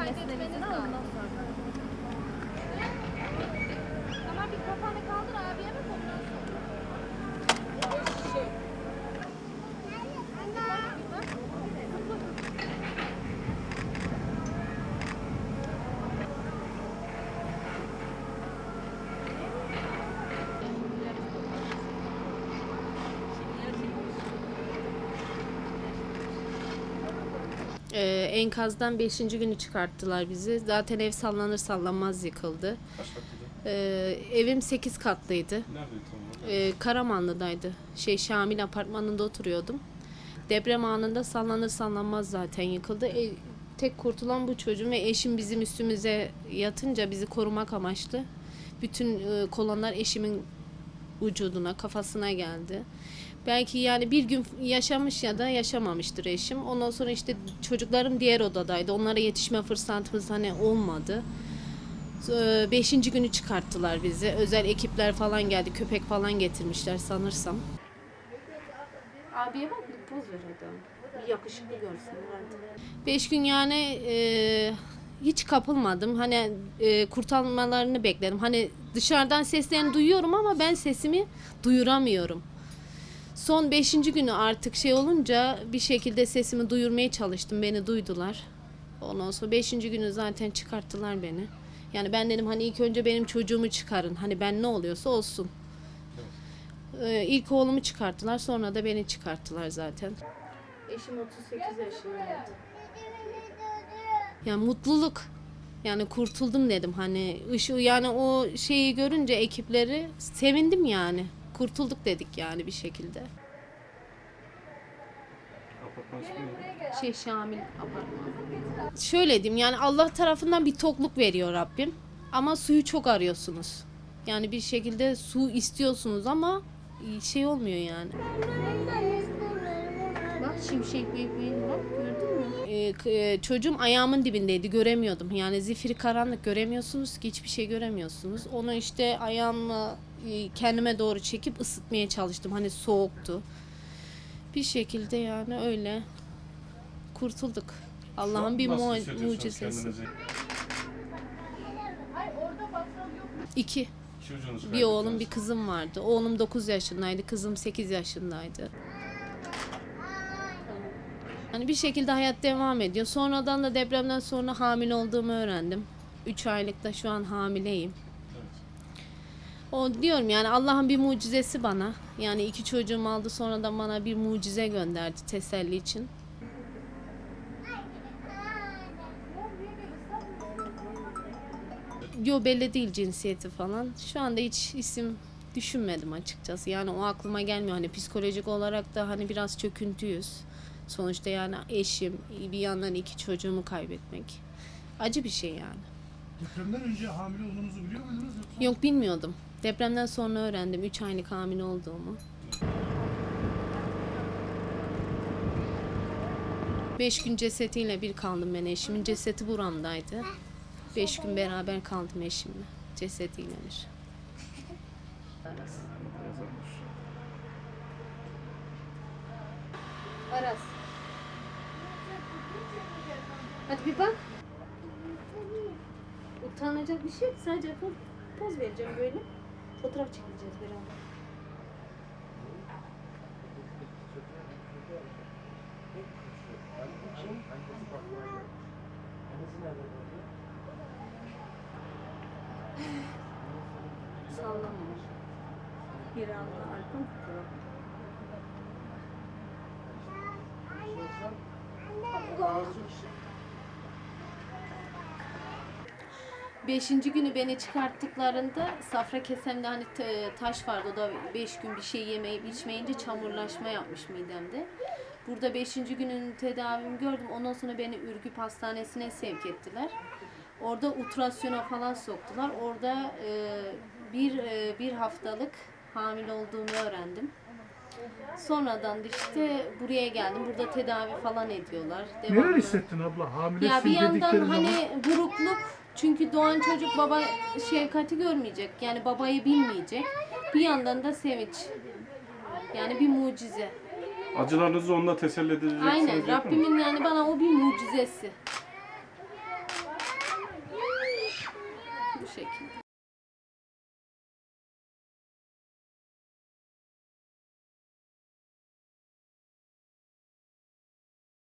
annesinden izin al ondan sonra. Ama bir kafanı kaldır abiye bak ondan sonra. Ee, enkazdan 5. günü çıkarttılar bizi. Zaten ev sallanır sallanmaz yıkıldı. Kaç katlıydı? Ee, evim 8 katlıydı. Neredeydi tam olarak? Ee, Karamanlı'daydı. Şey Şamil apartmanında oturuyordum. Deprem anında sallanır sallanmaz zaten yıkıldı. E, tek kurtulan bu çocuğum ve eşim bizim üstümüze yatınca bizi korumak amaçlı. Bütün e, kolonlar eşimin vücuduna, kafasına geldi. Belki yani bir gün yaşamış ya da yaşamamıştır eşim. Ondan sonra işte çocuklarım diğer odadaydı. Onlara yetişme fırsatımız hani olmadı. Ee, Beşinci günü çıkarttılar bizi. Özel ekipler falan geldi. Köpek falan getirmişler sanırsam. Abiye bak bir poz ver hadi. Bir yakışıklı görsün. Beş gün yani e, hiç kapılmadım. Hani e, kurtarmalarını bekledim. Hani dışarıdan seslerini duyuyorum ama ben sesimi duyuramıyorum. Son beşinci günü artık şey olunca bir şekilde sesimi duyurmaya çalıştım. Beni duydular. Ondan sonra beşinci günü zaten çıkarttılar beni. Yani ben dedim hani ilk önce benim çocuğumu çıkarın. Hani ben ne oluyorsa olsun. Ee, ilk oğlumu çıkarttılar sonra da beni çıkarttılar zaten. Eşim 38 yaşındaydı. Yani mutluluk. Yani kurtuldum dedim hani ışığı yani o şeyi görünce ekipleri sevindim yani. Kurtulduk dedik yani bir şekilde. Şey Şamil apartman. Şöyle diyeyim yani Allah tarafından bir tokluk veriyor Rabbim. Ama suyu çok arıyorsunuz. Yani bir şekilde su istiyorsunuz ama şey olmuyor yani. Bak şimşek büyük bak gördün mü? Ee, e, çocuğum ayağımın dibindeydi göremiyordum. Yani zifiri karanlık göremiyorsunuz ki hiçbir şey göremiyorsunuz. Onu işte ayağımla e, kendime doğru çekip ısıtmaya çalıştım. Hani soğuktu. Bir şekilde yani öyle kurtulduk. Allah'ın bir mu- mucizesi. İki. Bir oğlum bir kızım vardı. Oğlum 9 yaşındaydı, kızım 8 yaşındaydı. Hani bir şekilde hayat devam ediyor. Sonradan da depremden sonra hamile olduğumu öğrendim. 3 aylıkta şu an hamileyim. O diyorum yani Allah'ın bir mucizesi bana. Yani iki çocuğum aldı sonradan bana bir mucize gönderdi teselli için. Yo belli değil cinsiyeti falan. Şu anda hiç isim düşünmedim açıkçası. Yani o aklıma gelmiyor. Hani psikolojik olarak da hani biraz çöküntüyüz. Sonuçta yani eşim, bir yandan iki çocuğumu kaybetmek. Acı bir şey yani. Depremden önce hamile olduğunuzu biliyor muydunuz yoksa? Yok bilmiyordum. Depremden sonra öğrendim 3 aylık hamile olduğumu. Beş gün cesetiyle bir kaldım ben eşimin. Cesedi buramdaydı. Beş gün beraber kaldım eşimle. Cesediyle bir. Aras. Hadi bir bak. Utanacak bir şey yok. Sadece poz, vereceğim böyle. Fotoğraf çekeceğiz beraber. Sallama. Bir anda arkamı Beşinci günü beni çıkarttıklarında safra kesemde hani taş vardı o da beş gün bir şey yemeyip içmeyince çamurlaşma yapmış midemde. Burada beşinci günün tedavimi gördüm. Ondan sonra beni Ürgüp Hastanesi'ne sevk ettiler. Orada ultrasyona falan soktular. Orada e, bir e, bir haftalık hamile olduğumu öğrendim. Sonradan da işte buraya geldim. Burada tedavi falan ediyorlar. Neler Devamlı. hissettin abla? Hamilesin Ya bir yandan dedikleri zaman. hani burukluk çünkü doğan çocuk baba şefkati görmeyecek. Yani babayı bilmeyecek. Bir yandan da sevinç. Yani bir mucize. Acılarınızı onunla teselli edeceksiniz. Aynen yapın. Rabbimin yani bana o bir mucizesi. şekilde.